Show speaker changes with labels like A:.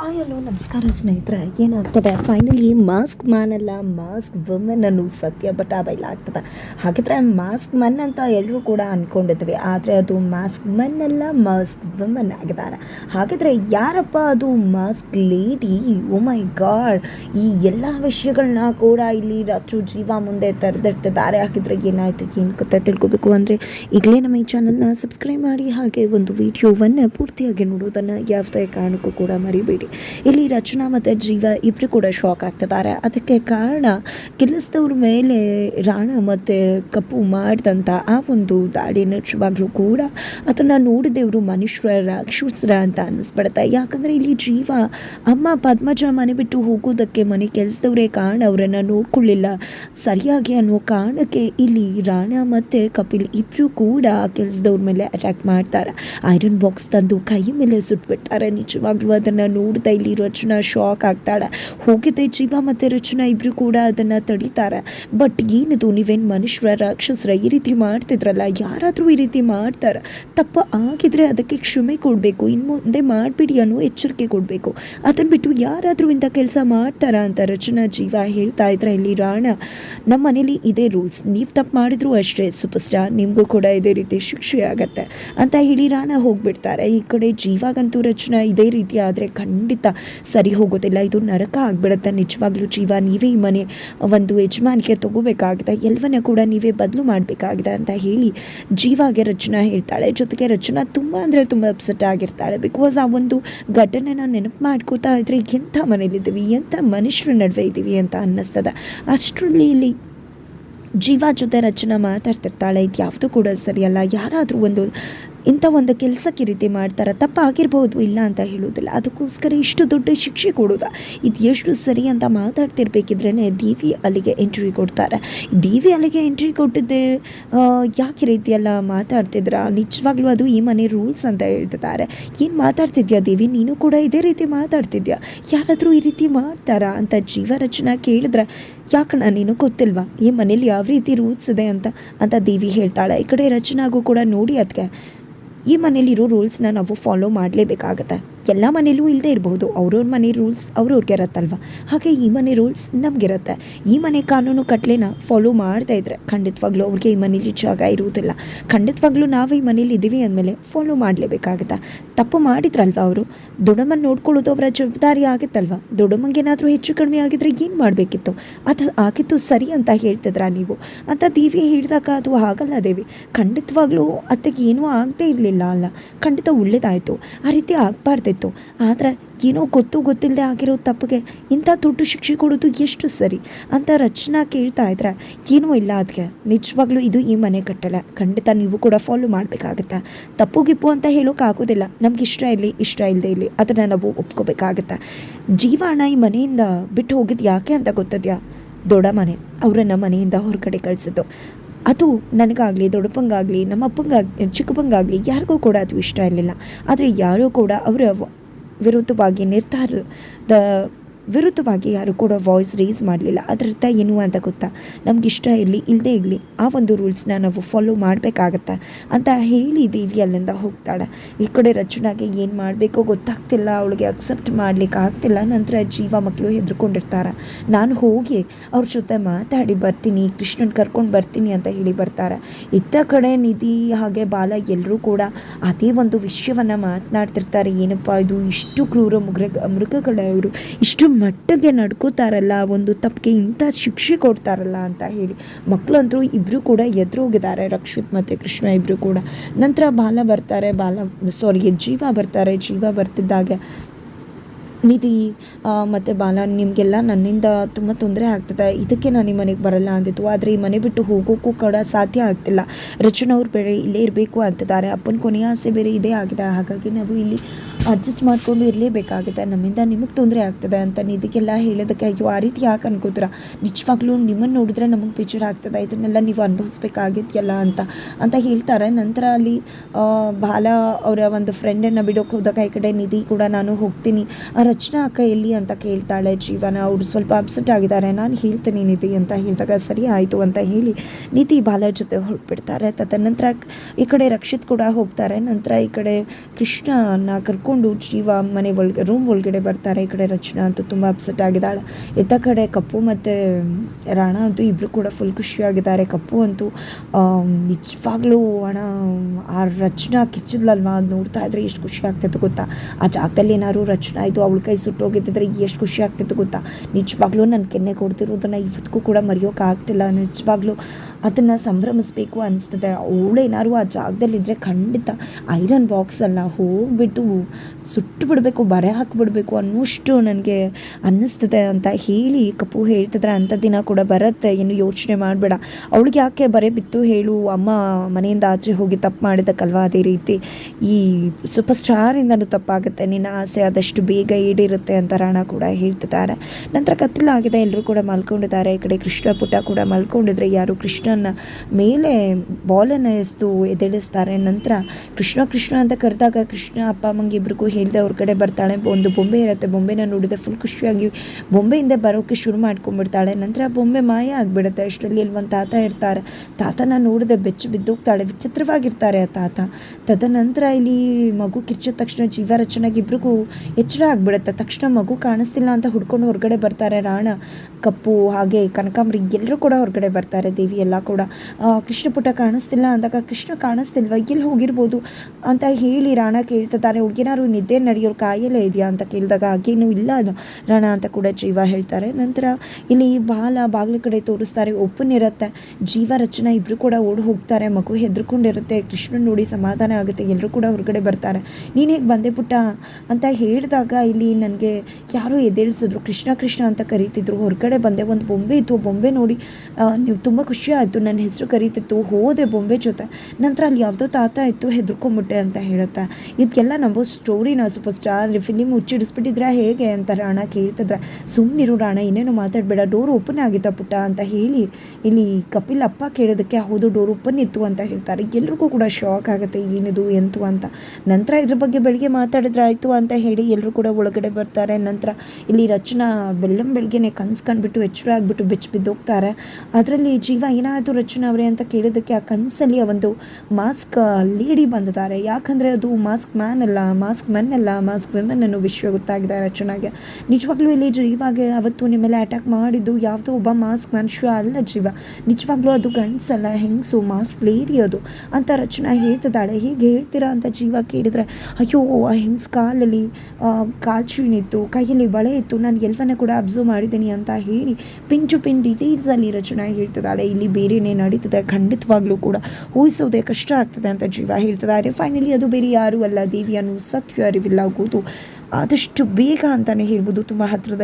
A: Hi, hello, ನಮಸ್ಕಾರ ಸ್ನೇಹಿತರೆ. ಏನಾಗ್ತದೆ? ಫೈನಲಿ ಮಾಸ್ಕ್ ಮ್ಯಾನ್ ಅಲ್ಲ ಮಾಸ್ಕ್ ವುಮೆನ್ ಅನ್ನು ಸತ್ಯ ಬೈಲ ಆಗ್ತದೆ. ಹಾಗಿದ್ರೆ ಮಾಸ್ಕ್ ಮನ್ ಅಂತ ಎಲ್ಲರೂ ಕೂಡ ಅಂದ್ಕೊಂಡಿದ್ವಿ ಆದರೆ ಅದು ಮಾಸ್ಕ್ ಮನ್ ಅಲ್ಲ ಮಾಸ್ಕ್ ವುಮೆನ್ ಆಗಿದ್ದಾರೆ. ಹಾಗಿದ್ರೆ ಯಾರಪ್ಪ ಅದು mask lady oh my god ಈ ಎಲ್ಲ ವಿಷಯಗಳನ್ನ ಕೂಡ ಇಲ್ಲಿ ರಾತ್ರಿ ಜೀವ ಮುಂದೆ ತೆರೆದಿಡ್ತಿದ್ದಾರೆ. ಹಾಗಿದ್ರೆ ಏನಾಯ್ತು, ಏನು ಕತೆ ತಿಳ್ಕೊಬೇಕು ಅಂದರೆ, ಈಗಲೇ ನಮ್ಮ ಈ ಚಾನಲ್ನ ಸಬ್ಸ್ಕ್ರೈಬ್ ಮಾಡಿ, ಹಾಗೆ ಒಂದು ವಿಡಿಯೋವನ್ನು ಪೂರ್ತಿಯಾಗಿ ನೋಡೋದನ್ನು ಯಾವುದೇ ಕಾರಣಕ್ಕೂ ಕೂಡ ಮರಿಬೇಡಿ. ಇಲ್ಲಿ ರಚನಾ ಮತ್ತು ಜೀವ ಇಬ್ಬರು ಕೂಡ ಶಾಕ್ ಆಗ್ತಿದ್ದಾರೆ. ಅದಕ್ಕೆ ಕಾರಣ ಕೆಲಸದವ್ರ ಮೇಲೆ ರಾಣ ಮತ್ತು ಕಪ್ಪು ಮಾಡಿದಂಥ ಆ ಒಂದು ದಾಳಿ ನಿಜವಾಗ್ಲೂ ಕೂಡ ಅದನ್ನು ನೋಡಿದೆವರು ಮನುಷ್ಯರ, ರಾಕ್ಷಸರ ಅಂತ ಅನ್ನಿಸ್ಬಿಡುತ್ತೆ. ಯಾಕಂದರೆ ಇಲ್ಲಿ ಜೀವ ಅಮ್ಮ, ಪದ್ಮಜ ಮನೆ ಬಿಟ್ಟು ಹೋಗೋದಕ್ಕೆ ಮನೆ ಕೆಲಸದವರೇ ಕಾರಣ ಅವರನ್ನು ನೋಡ್ಕೊಳ್ಳಿಲ್ಲ. ಸರಿಯಾಗಿ ಅನ್ನೋ ಕಾರಣಕ್ಕೆ ಇಲ್ಲಿ ರಾಣ ಮತ್ತು ಕಪಿಲ್ ಇಬ್ಬರು ಕೂಡ ಕೆಲಸದವ್ರ ಮೇಲೆ ಅಟ್ಯಾಕ್ ಮಾಡ್ತಾರೆ. ಐರನ್ ಬಾಕ್ಸ್ ತಂದು ಕೈ ಮೇಲೆ ಸುಟ್ಬಿಡ್ತಾರೆ. ನಿಜವಾಗ್ಲೂ ಅದನ್ನು ನೋಡ್ತಾ ಇಲ್ಲಿ ರಚನಾ ಶಾಕ್ ಆಗ್ತಾಳೆ. ಹೋಗಿದ್ದೆ ಜೀವ ಮತ್ತು ರಚನಾ ಇಬ್ಬರು ಕೂಡ ಅದನ್ನು ತಡೀತಾರೆ. ಬಟ್ ಏನಿದು, ನೀವೇನು ಮನುಷ್ಯರ ರಾಕ್ಷಸರ ಈ ರೀತಿ ಮಾಡ್ತಿದ್ರಲ್ಲ? ಯಾರಾದರೂ ಈ ರೀತಿ ಮಾಡ್ತಾರೆ. ತಪ್ಪು ಆಗಿದ್ರೆ ಅದಕ್ಕೆ ಕ್ಷಮೆ ಕೊಡಬೇಕು. ಇನ್ನು ಮುಂದೆ ಮಾಡಿಬಿಡಿ ಅನ್ನೋ ಎಚ್ಚರಿಕೆ ಕೊಡಬೇಕು. ಅದನ್ನು ಬಿಟ್ಟು ಯಾರಾದರೂ ಇಂಥ ಕೆಲಸ ಮಾಡ್ತಾರಾ ಅಂತ ರಚನಾ ಜೀವ ಹೇಳ್ತಾ ಇದ್ರೆ ಇಲ್ಲಿ ರಾಣ ನಮ್ಮ ಮನೇಲಿ ಇದೇ ರೂಲ್ಸ್ ನೀವು ತಪ್ಪು ಮಾಡಿದ್ರು ಅಷ್ಟೇ ಸೂಪರ್ ಸ್ಟಾರ್ ನಿಮಗೂ ಕೂಡ ಇದೇ ರೀತಿ ಶಿಕ್ಷೆ ಆಗತ್ತೆ. ಅಂತ ಹೇಳಿ ರಾಣ ಹೋಗ್ಬಿಡ್ತಾರೆ. ಈ ಕಡೆ ಜೀವಾಗಂತೂ ರಚನಾ ಇದೇ ರೀತಿ ಆದರೆ ಖಂಡಿತ ಸರಿ ಹೋಗೋದಿಲ್ಲ. ಇದು ನರಕ ಆಗ್ಬಿಡುತ್ತೆ. ನಿಜವಾಗ್ಲೂ ಜೀವ, ನೀವೇ ಈ ಮನೆ, ಒಂದು ಯಜಮಾನಿಕೆ ತಗೋಬೇಕಾಗಿದೆ. ಎಲ್ಲವನ್ನ ಕೂಡ ನೀವೇ ಬದಲು ಮಾಡಬೇಕಾಗಿದೆ ಅಂತ ಹೇಳಿ ಜೀವಾಗೆ ರಚನಾ ಹೇಳ್ತಾಳೆ. ಜೊತೆಗೆ ರಚನಾ ತುಂಬ ಅಂದರೆ ತುಂಬ ಅಪ್ಸೆಟ್ ಆಗಿರ್ತಾಳೆ. ಬಿಕಾಸ್ ಆ ಒಂದು ಘಟನೆನ ನೆನಪು ಮಾಡ್ಕೋತಾ ಇದ್ರೆ ಎಂಥ ಮನೇಲಿದ್ದೀವಿ? ಎಂಥ ಮನುಷ್ಯರ ನಡುವೆ ಇದ್ದೀವಿ ಅಂತ ಅನ್ನಿಸ್ತದೆ. ಅಷ್ಟರಲ್ಲಿ ಇಲ್ಲಿ ಜೀವ ಜೊತೆ ರಚನಾ ಮಾತಾಡ್ತಿರ್ತಾಳೆ. ಇದು ಯಾವುದೂ ಕೂಡ ಸರಿಯಲ್ಲ. ಯಾರಾದರೂ ಒಂದು ಇಂಥ ಒಂದು ಕೆಲಸಕ್ಕೆ ರೀತಿ ಮಾಡ್ತಾರೆ? ತಪ್ಪಾಗಿರ್ಬೋದು, ಇಲ್ಲ ಅಂತ ಹೇಳೋದಿಲ್ಲ ಅದಕ್ಕೋಸ್ಕರ ಇಷ್ಟು ದೊಡ್ಡ ಶಿಕ್ಷೆ ಕೊಡೋದ. ಇದು ಎಷ್ಟು ಸರಿ ಅಂತ ಮಾತಾಡ್ತಿರ್ಬೇಕಿದ್ರೇ ದೇವಿ ಅಲ್ಲಿಗೆ ಎಂಟ್ರಿ ಕೊಡ್ತಾರೆ. ದೇವಿ ಅಲ್ಲಿಗೆ ಎಂಟ್ರಿ ಕೊಟ್ಟಿದ್ದೆ ಯಾಕೆ ಈ ರೀತಿ ಎಲ್ಲ ಮಾತಾಡ್ತಿದ್ರ? ನಿಜವಾಗ್ಲೂ ಅದು ಈ ಮನೆ ರೂಲ್ಸ್ ಅಂತ ಹೇಳ್ತಿದ್ದಾರೆ. ಏನು ಮಾತಾಡ್ತಿದ್ಯಾ ದೇವಿ ನೀನು ಕೂಡ ಇದೇ ರೀತಿ ಮಾತಾಡ್ತಿದ್ಯಾ? ಯಾರಾದರೂ ಈ ರೀತಿ ಮಾಡ್ತಾರಾ ಅಂತ ಜೀವರಚನಾ ಕೇಳಿದ್ರೆ ಯಾಕಣ್ಣ ನೀನು ಗೊತ್ತಿಲ್ವಾ? ಈ ಮನೇಲಿ ಯಾವ ರೀತಿ ರೂಲ್ಸ್ ಇದೆ ಅಂತ ಅಂತ ದೇವಿ ಹೇಳ್ತಾಳೆ. ಈ ಕಡೆ ರಚನಾಗೂ ಕೂಡ ನೋಡಿ ಅದಕ್ಕೆ ಈ ಮನೇಲಿರೋ ರೂಲ್ಸ್ನ ನಾವು ಫಾಲೋ ಮಾಡಲೇಬೇಕಾಗತ್ತೆ. ಎಲ್ಲ ಮನೇಲೂ ಇಲ್ಲದೆ ಇರಬಹುದು. ಅವ್ರವ್ರ ಮನೆ ರೂಲ್ಸ್ ಅವ್ರವ್ರಿಗೆ ಇರತ್ತಲ್ವ? ಹಾಗೆ ಈ ಮನೆ ರೂಲ್ಸ್ ನಮಗಿರುತ್ತೆ. ಈ ಮನೆ ಕಾನೂನು ಕಟ್ಲೆನ ಫಾಲೋ ಮಾಡ್ತಾ ಇದ್ರೆ ಖಂಡಿತವಾಗ್ಲೂ ಅವ್ರಿಗೆ ಈ ಮನೇಲಿ ಜಾಗ ಇರುವುದಿಲ್ಲ. ಖಂಡಿತವಾಗ್ಲೂ ನಾವು ಈ ಮನೇಲಿ ಇದ್ದೀವಿ ಅಂದಮೇಲೆ ಫಾಲೋ ಮಾಡಲೇಬೇಕಾಗತ್ತೆ? ತಪ್ಪು ಮಾಡಿದ್ರಲ್ವ ಅವರು? ದೊಡ್ಡಮ್ಮನ ನೋಡ್ಕೊಳ್ಳೋದು ಅವರ ಜವಾಬ್ದಾರಿ ಆಗುತ್ತಲ್ವ? ದೊಡ್ಡಮ್ಮಂಗೇನಾದರೂ ಹೆಚ್ಚು ಕಡಿಮೆ ಆಗಿದ್ರೆ ಏನು ಮಾಡಬೇಕಿತ್ತು? ಅದು ಆಗಿತ್ತು ಸರಿ ಅಂತ ಹೇಳ್ತಿದ್ರಾ ನೀವು? ಅಂತ ದೇವಿ ಹೇಳಿದಾಗ ಅದು ಆಗಲ್ಲ ದೇವಿ. ಖಂಡಿತವಾಗ್ಲೂ ಅತ್ತೆಗೆ ಏನೂ ಆಗದೇ ಇರಲಿಲ್ಲ ಅಲ್ಲ. ಖಂಡಿತ ಒಳ್ಳೇದಾಯಿತು. ಆ ರೀತಿ ಆಗಬಾರ್ದಿತ್ತು. ಆದರೆ ಏನೋ ಗೊತ್ತು ಗೊತ್ತಿಲ್ಲದೆ ಆಗಿರೋ ತಪ್ಪಿಗೆ ಇಂಥ ದೊಡ್ಡ ಶಿಕ್ಷೆ ಕೊಡೋದು ಎಷ್ಟು ಸರಿ ಅಂತ ರಚನಾ ಕೇಳ್ತಾ ಇದ್ರೆ, ಏನೂ ಇಲ್ಲ ಅದಕ್ಕೆ ನಿಜವಾಗ್ಲೂ ಇದು ಈ ಮನೆ ಕಟ್ಟಲ್ಲ ಖಂಡಿತ ನೀವು ಕೂಡ ಫಾಲೋ ಮಾಡಬೇಕಾಗತ್ತೆ. ತಪ್ಪು ಗಿಪ್ಪು ಅಂತ ಹೇಳೋಕ್ಕಾಗೋದಿಲ್ಲ ನಮ್ಗೆ ಇಷ್ಟ ಇಲ್ಲಿ ಇಷ್ಟ ಇಲ್ಲದೆ ಇಲ್ಲಿ ಅದನ್ನು ನಾವು ಒಪ್ಕೋಬೇಕಾಗತ್ತೆ. ಜೀವನ ಈ ಮನೆಯಿಂದ ಬಿಟ್ಟು ಹೋಗಿದ್ದು ಯಾಕೆ ಅಂತ ಗೊತ್ತದ್ಯಾ? ದೊಡ್ಡ ಮನೆ. ಅವರನ್ನು ಮನೆಯಿಂದ ಹೊರಗಡೆ ಕಳಿಸಿದ್ದು. ಅದು ನನಗಾಗಲಿ, ದೊಡ್ಡಪ್ಪಂಗಾಗಲಿ ನಮ್ಮ ಅಪ್ಪಂಗಾಗಲಿ ಚಿಕ್ಕಪ್ಪಂಗಾಗಲಿ ಯಾರಿಗೂ ಕೂಡ ಅದು ಇಷ್ಟ ಇರಲಿಲ್ಲ. ಆದರೆ ಯಾರೂ ಕೂಡ ಅವರ ವಿರುದ್ಧವಾಗಿ ನಿರ್ಧಾರದ ವಿರುದ್ಧವಾಗಿ ಯಾರು ಕೂಡ ವಾಯ್ಸ್ ರೇಸ್ ಮಾಡಲಿಲ್ಲ. ಅದರರ್ಥ ಏನು ಅಂತ ಗೊತ್ತಾ? ನಮ್ಗೆ ಇಷ್ಟ ಇರಲಿ ಇಲ್ಲದೇ ಇರಲಿ, ಆ ಒಂದು ರೂಲ್ಸ್ನ ನಾವು ಫಾಲೋ ಮಾಡಬೇಕಾಗತ್ತೆ? ಅಂತ ಹೇಳಿ ದೇವಿ ಅಲ್ಲಿಂದ ಹೋಗ್ತಾಳೆ. ಈ ಕಡೆ ರಚನಾಗೆ ಏನು ಮಾಡಬೇಕೋ ಗೊತ್ತಾಗ್ತಿಲ್ಲ. ಅವಳಿಗೆ ಅಕ್ಸೆಪ್ಟ್ ಮಾಡ್ಲಿಕ್ಕೆ ಆಗ್ತಿಲ್ಲ. ನಂತರ ಜೀವ ಮಕ್ಕಳು ಹೆದ್ರಕೊಂಡಿರ್ತಾರೆ. ನಾನು ಹೋಗಿ ಅವ್ರ ಜೊತೆ ಮಾತಾಡಿ ಬರ್ತೀನಿ, ಕೃಷ್ಣನ್ ಕರ್ಕೊಂಡು ಬರ್ತೀನಿ ಅಂತ ಹೇಳಿ ಬರ್ತಾರೆ. ಇತ್ತ ಕಡೆ ನಿಧಿ ಹಾಗೆ ಬಾಲ ಎಲ್ಲರೂ ಕೂಡ ಅದೇ ಒಂದು ವಿಷಯವನ್ನು ಮಾತನಾಡ್ತಿರ್ತಾರೆ. ಏನಪ್ಪ ಇದು? ಇಷ್ಟು ಕ್ರೂರ ಮೃಗ ಮೃಗಗಳವರು ಇಷ್ಟು ಮಟ್ಟಿಗೆ ನಡ್ಕೋತಾರಲ್ಲ, ಒಂದು ತಪ್ಪಿಗೆ ಇಂಥ ಶಿಕ್ಷೆ ಕೊಡ್ತಾರಲ್ಲ ಅಂತ ಹೇಳಿ. ಮಕ್ಕಳಂತರೂ ಇಬ್ಬರು ಕೂಡ ಎದುರು ಹೋಗಿದ್ದಾರೆ ರಕ್ಷಿತ್ ಮತ್ತು ಕೃಷ್ಣ ಇಬ್ಬರು ಕೂಡ. ನಂತರ ಬಾಲ ಬರ್ತಾರೆ, ಬಾಲ ಸಾರಿ ಜೀವ ಬರ್ತಾರೆ. ಜೀವ ಬರ್ತಿದ್ದಾಗ ನಿಧಿ ಮತ್ತು ಬಾಲ ನಿಮಗೆಲ್ಲ ನನ್ನಿಂದ ತುಂಬ ತೊಂದರೆ ಆಗ್ತದೆ. ಇದಕ್ಕೆ ನಾನು ಈ ಮನೆಗೆ ಬರಲ್ಲ ಅಂತಿತ್ತು ಆದರೆ ಈ ಮನೆ ಬಿಟ್ಟು ಹೋಗೋಕ್ಕೂ ಕೂಡ ಸಾಧ್ಯ ಆಗ್ತಿಲ್ಲ. ರಚನಾ ಅವ್ರು ಬೇರೆ ಇಲ್ಲೇ ಇರಬೇಕು ಅಂತಿದ್ದಾರೆ. ಅಪ್ಪನ ಕೊನೆಯ ಆಸೆ ಬೇರೆ ಇದೇ ಆಗಿದೆ. ಹಾಗಾಗಿ ನಾವು ಇಲ್ಲಿ ಅಡ್ಜಸ್ಟ್ ಮಾಡಿಕೊಂಡು ಇರಲೇಬೇಕಾಗುತ್ತೆ ನಮ್ಮಿಂದ ನಿಮಗೆ ತೊಂದರೆ ಆಗ್ತದೆ ಅಂತ ನಿಧಿಗೆಲ್ಲ ಹೇಳೋದಕ್ಕೆ ಅಯ್ಯೋ, ಆ ರೀತಿ ಯಾಕೆ ಅನ್ಕೋತೀರ? ನಿಜವಾಗ್ಲೂ ನಿಮ್ಮನ್ನು ನೋಡಿದ್ರೆ ನಮಗೆ ಬೇಜಾರು ಆಗ್ತದೆ. ಇದನ್ನೆಲ್ಲ ನೀವು ಅನುಭವಿಸ್ಬೇಕಾಗಿದೆಯಲ್ಲ ಅಂತ ಅಂತ ಹೇಳ್ತಾರೆ. ನಂತರ ಅಲ್ಲಿ ಬಾಲ ಅವರ ಒಂದು ಫ್ರೆಂಡನ್ನು ಬಿಡೋಕೆ ಹೋದಾಗ ಈ ಕಡೆ ನಿಧಿ ಕೂಡ ನಾನು ಹೋಗ್ತೀನಿ. ರಚನಾ ಅಕ್ಕ ಎಲ್ಲಿ ಅಂತ ಕೇಳ್ತಾಳೆ, ಜೀವನ ಅವರು ಸ್ವಲ್ಪ ಅಪ್ಸೆಟ್ ಆಗಿದ್ದಾರೆ, ನಾನು ಹೇಳ್ತೀನಿ ನಿಧಿ ಅಂತ ಹೇಳಿದಾಗ ಸರಿ ಆಯಿತು ಅಂತ ಹೇಳಿ ನಿಧಿ ಬಾಲ ಜೊತೆ ಹೊರಟ್ಬಿಡ್ತಾರೆ. ತದನಂತರ ಈ ಕಡೆ ರಕ್ಷಿತ್ ಕೂಡ ಹೋಗ್ತಾರೆ, ನಂತರ ಈ ಕಡೆ ಕೃಷ್ಣನ ಕರ್ಕೊಂಡು ಜೀವ ಮನೆ ಒಳಗೆ ರೂಮ್ ಒಳಗಡೆ ಬರ್ತಾರೆ, ಈ ಕಡೆ ರಚನಾ ಅಂತೂ ತುಂಬ ಅಪ್ಸೆಟ್ ಆಗಿದ್ದಾಳೆ. ಇತ್ತ ಕಡೆ ಕಪ್ಪು ಮತ್ತು ರಾಣ ಅಂತೂ ಇಬ್ಬರು ಕೂಡ ಫುಲ್ ಖುಷಿಯಾಗಿದ್ದಾರೆ ಕಪ್ಪು ಅಂತೂ ನಿಜವಾಗ್ಲೂ ಹಣ, ಆ ರಚನಾ ಕಿಚ್ಚಿದ್ಲಲ್ವಾ? ಅದು ನೋಡ್ತಾ ಇದ್ರೆ ಎಷ್ಟು ಖುಷಿ ಆಗ್ತಿತ್ತು ಗೊತ್ತಾ? ಆ ಜಾಗದಲ್ಲಿ ಏನಾದ್ರು ರಚನಾ ಇದು ಅವಳ ಕೈ ಸುಟ್ಟೋಗಿದ್ದಿದ್ರೆ ಎಷ್ಟು ಖುಷಿ ಆಗ್ತಿತ್ತು ಗೊತ್ತಾ? ನಿಜವಾಗ್ಲೂ ನನ್ನ ಕೆನ್ನೆ ಕೊಡ್ತಿರೋದನ್ನು ಇವತ್ತಿಗೂ ಕೂಡ ಮರೆಯೋಕೆ ಆಗ್ತಿಲ್ಲ. ನಿಜವಾಗ್ಲೂ ಅದನ್ನು ಸಂಭ್ರಮಿಸ್ಬೇಕು ಅನಿಸ್ತದೆ. ಅವಳೇನಾದ್ರು ಆ ಜಾಗದಲ್ಲಿದ್ದರೆ ಖಂಡಿತ ಐರನ್ ಬಾಕ್ಸ್ ಅಲ್ಲ, ಹೋಗ್ಬಿಟ್ಟು ಸುಟ್ಟು ಬಿಡಬೇಕು ಬರೆ ಹಾಕಿಬಿಡ್ಬೇಕು ಅನ್ನೋಷ್ಟು ನನಗೆ ಅನ್ನಿಸ್ತದೆ ಅಂತ ಹೇಳಿ ಕಪ್ಪು ಹೇಳ್ತಿದ್ರೆ ಅಂಥ ದಿನ ಕೂಡ ಬರುತ್ತೆ. ಏನು ಯೋಚನೆ ಮಾಡಬೇಡ. ಅವಳಿಗೆ ಯಾಕೆ ಬರೆ ಬಿತ್ತು ಹೇಳು. ಅಮ್ಮ ಮನೆಯಿಂದ ಆಚೆ ಹೋಗಿ ತಪ್ಪು ಮಾಡಿದ್ದಕ್ಕಲ್ವಾ ಅದೇ ರೀತಿ? ಈ ಸೂಪರ್ ಸ್ಟಾರಿಂದನೂ ತಪ್ಪಾಗುತ್ತೆ. ನಿನ್ನ ಆಸೆ ಆದಷ್ಟು ಬೇಗ ಈಡೇರುತ್ತೆ ಅಂತ ರಾಣ ಕೂಡ ಹೇಳ್ತಿದ್ದಾರೆ. ನಂತರ ಕತ್ತಲಾಗಿದೆ ಎಲ್ಲರೂ ಕೂಡ ಮಲ್ಕೊಂಡಿದ್ದಾರೆ. ಈ ಕಡೆ ಕೃಷ್ಣ ಪುಟ್ಟ ಕೂಡ ಮಲ್ಕೊಂಡಿದ್ರೆ ಯಾರು ಕೃಷ್ಣನ ಮೇಲೆ ಬಾಲನ್ನು ಎಸ್ದು ಎದೆಡಿಸ್ತಾರೆ. ನಂತರ ಕೃಷ್ಣ ಕೃಷ್ಣ ಅಂತ ಕರೆದಾಗ ಕೃಷ್ಣ ಅಪ್ಪ, ಅಮ್ಮಂಗೆ ಇಬ್ರಿಗೂ ಹೇಳಿದೆ ಅವ್ರ ಕಡೆ ಬರ್ತಾಳೆ. ಒಂದು ಬೊಂಬೆ ಇರುತ್ತೆ. ಬೊಂಬೆನ ನೋಡಿದೆ ಫುಲ್ ಖುಷಿಯಾಗಿ ಬೊಂಬೆಯಿಂದ ಬರೋಕ್ಕೆ ಶುರು ಮಾಡ್ಕೊಂಡ್ಬಿಡ್ತಾಳೆ. ನಂತರ ಬೊಂಬೆ ಮಾಯ ಆಗಿಬಿಡುತ್ತೆ. ಅಷ್ಟರಲ್ಲಿ ಒಂದು ತಾತ ಇರ್ತಾರೆ. ತಾತನ ನೋಡಿದೆ ಬೆಚ್ಚು ಬಿದ್ದೋಗ್ತಾಳೆ. ವಿಚಿತ್ರವಾಗಿರ್ತಾರೆ ಆ ತಾತ. ತದನಂತರ ಇಲ್ಲಿ ಮಗು ಕಿರ್ಚಿದ ತಕ್ಷಣ ಜೀವ ರಚನೆಗೆ ಇಬ್ರಿಗೂ ಎಚ್ಚರ ಆಗಿಬಿಡುತ್ತೆ. ತಕ್ಷಣ ಮಗು ಕಾಣಿಸ್ತಿಲ್ಲ ಅಂತ ಹುಡ್ಕೊಂಡು ಹೊರಗಡೆ ಬರ್ತಾರೆ. ರಾಣ, ಕಪ್ಪು, ಹಾಗೆ ಕನಕಾಂಬರಿ ಎಲ್ಲರೂ ಕೂಡ ಹೊರಗಡೆ ಬರ್ತಾರೆ. ದೇವಿ ಎಲ್ಲ ಕೂಡ ಕೃಷ್ಣ ಪುಟ ಕಾಣಿಸ್ತಿಲ್ಲ ಅಂದಾಗ ಕೃಷ್ಣ ಕಾಣಿಸ್ತಿಲ್ವ? ಎಲ್ಲಿ ಹೋಗಿರ್ಬೋದು ಅಂತ ಹೇಳಿ ರಾಣ ಕೇಳ್ತಿದ್ದಾರೆ. ಹುಡುಗಿನಾರು ನಿದ್ದೆ ನಡೆಯೋರು ಕಾಯಿಲೆ ಇದೆಯಾ ಅಂತ ಕೇಳಿದಾಗ, ಹಾಗೇನು ಇಲ್ಲ ಅದು. ರಾಣ ಅಂತ ಕೂಡ ಜೀವ ಹೇಳ್ತಾರೆ. ನಂತರ ಇಲ್ಲಿ ಬಾಲ ಬಾಗಿಲು ಕಡೆ ತೋರಿಸ್ತಾರೆ. ಓಪನ್ ಇರುತ್ತೆ. ಜೀವ ರಚನಾ ಇಬ್ಬರು ಕೂಡ ಓಡಿ ಹೋಗ್ತಾರೆ. ಮಗು ಹೆದರ್ಕೊಂಡಿರುತ್ತೆ. ಕೃಷ್ಣನ್ ನೋಡಿ ಸಮಾಧಾನ ಆಗುತ್ತೆ. ಎಲ್ಲರೂ ಕೂಡ ಹೊರಗಡೆ ಬರ್ತಾರೆ. ನೀನು ಹೇಗೆ ಬಂದೆ ಪುಟ್ಟ? ಅಂತ ಹೇಳಿದಾಗ ಇಲ್ಲಿ ನನಗೆ ಯಾರೋ ಎದೇಳಿಸಿದ್ರು ಕೃಷ್ಣ ಕೃಷ್ಣ ಅಂತ ಕರೀತಿದ್ರು, ಹೊರಗಡೆ ಬಂದೆ, ಒಂದು ಬೊಂಬೆ ಇತ್ತು ಬೊಂಬೆ ನೋಡಿ ನೀವು ತುಂಬ ಖುಷಿ ಆಯಿತು, ನನ್ನ ಹೆಸರು ಕರೀತಿತ್ತು, ಹೋದೆ ಬೊಂಬೆ ಜೊತೆ, ನಂತರ ಅಲ್ಲಿ ಯಾವುದೋ ತಾತ ಇತ್ತು, ಹೆದರ್ಕೊಂಬಿಟ್ಟೆ ಅಂತ ಹೇಳುತ್ತೆ ಇದಕ್ಕೆಲ್ಲ ನಂಬೋ ಸ್ಟೋರಿನ ಸೂಪರ್ ಸ್ಟಾರ್ ಫಿಲಿಮ್ ಮುಚ್ಚಿಡಿಸ್ಬಿಟ್ಟಿದ್ರೆ ಹೇಗೆ ಅಂತ ರಾಣ ಕೇಳ್ತಿದ್ರೆ ಸುಮ್ಮನಿರು ರಾಣ, ಇನ್ನೇನು ಮಾತಾಡಬೇಡ ಡೋರ್ ಓಪನ್ ಆಗಿತ್ತ ಪುಟ್ಟ ಅಂತ ಹೇಳಿ, ಇಲ್ಲಿ ಕಪಿಲ್ ಅಪ್ಪ ಕೇಳೋದಕ್ಕೆ, ಹೌದು ಡೋರ್ ಓಪನ್ ಇತ್ತು ಅಂತ ಹೇಳ್ತಾರೆ, ಎಲ್ರಿಗೂ ಕೂಡ ಶಾಕ್ ಆಗುತ್ತೆ, ಏನಿದು, ಎಂತು ಅಂತ, ನಂತರ ಇದ್ರ ಬಗ್ಗೆ ಬೆಳಿಗ್ಗೆ ಮಾತಾಡಿದ್ರೆ ಆಯಿತು ಅಂತ ಹೇಳಿ ಎಲ್ಲರೂ ಕೂಡ ಒಳಗಡೆ ಬರ್ತಾರೆ. ನಂತರ ಇಲ್ಲಿ ರಚನಾ ಬೆಳ್ಳಂ ಬೆಳಗ್ಗೆನೆ ಕನ್ಸು ಕಂಡ್ಬಿಟ್ಟು ಎಚ್ಚರ ಆಗಿಬಿಟ್ಟು ಬೆಚ್ಚ ಬಿದ್ದೋಗ್ತಾರೆ. ಅದರಲ್ಲಿ ಜೀವ ಏನಾಯಿತು ರಚನಾ ಅವರೇ ಅಂತ ಕೇಳಿದ್ದಕ್ಕೆ ಆ ಕನಸಲ್ಲಿ ಆ ಒಂದು ಮಾಸ್ಕ್ ಲೇಡಿ ಬಂದಿದ್ದಾರೆ. ಯಾಕಂದರೆ ಅದು ಮಾಸ್ಕ್ ಮ್ಯಾನ್ ಅಲ್ಲ, ಮಾಸ್ಕ್ ಮೆನ್ ಅಲ್ಲ, ಮಾಸ್ಕ್ ವಿಮೆನ್ ಅನ್ನೋ ವಿಷಯ ಗೊತ್ತಾಗಿದೆ ರಚನಾಗೆ. ನಿಜವಾಗ್ಲೂ ಇಲ್ಲಿ ಜೀವಾಗೆ ಅವತ್ತು ನಿಮ್ಮ ಮೇಲೆ ಅಟ್ಯಾಕ್ ಮಾಡಿದ್ದು ಯಾವುದೋ ಒಬ್ಬ ಮಾಸ್ಕ್ ಮನುಷ್ಯ ಅಲ್ಲ ಜೀವ, ನಿಜವಾಗ್ಲೂ ಅದು ಗಂಡಸಲ್ಲ, ಹೆಂಗಸು, ಮಾಸ್ಕ್ ಲೇಡಿ ಅದು ಅಂತ ರಚನಾ ಹೇಳ್ತಿದ್ದಾಳೆ. ಹೀಗೆ ಹೇಳ್ತೀರಾ ಅಂತ ಜೀವ ಕೇಳಿದರೆ, ಅಯ್ಯೋ, ಆ ಹೆಂಗ್ಸ್ ಕಾಲಲ್ಲಿ ಕಾಲ್ ಚೀನ್ ಇತ್ತು ಕೈಯಲ್ಲಿ ಬಳೆ ಇತ್ತು, ನಾನು ಎಲ್ಲವನ್ನ ಕೂಡ ಅಬ್ಸರ್ವ್ ಮಾಡಿದ್ದೀನಿ ಅಂತ ಹೇಳಿ ಪಿಂಚು ಪಿನ್ ಡೀಟೇಲ್ಸಲ್ಲಿ ರಚನಾ ಹೇಳ್ತದಾಳೆ ಇಲ್ಲಿ ಬೇರೆನೇ ನಡೀತದೆ, ಖಂಡಿತವಾಗ್ಲೂ ಕೂಡ ಊಹಿಸೋದೇ ಕಷ್ಟ ಆಗ್ತದೆ ಅಂತ ಜೀವ ಹೇಳ್ತಿದ್ದಾರೆ. ಫೈನಲಿ ಅದು ಬೇರೆ ಯಾರೂ ಅಲ್ಲ, ದೇವಿಯನ್ನು ಸತ್ಯ ಅರಿವಿಲ್ಲ ಆಗೋದು ಆದಷ್ಟು ಬೇಗ ಅಂತಲೇ ಹೇಳ್ಬೋದು. ತುಂಬ ಹತ್ತಿರದ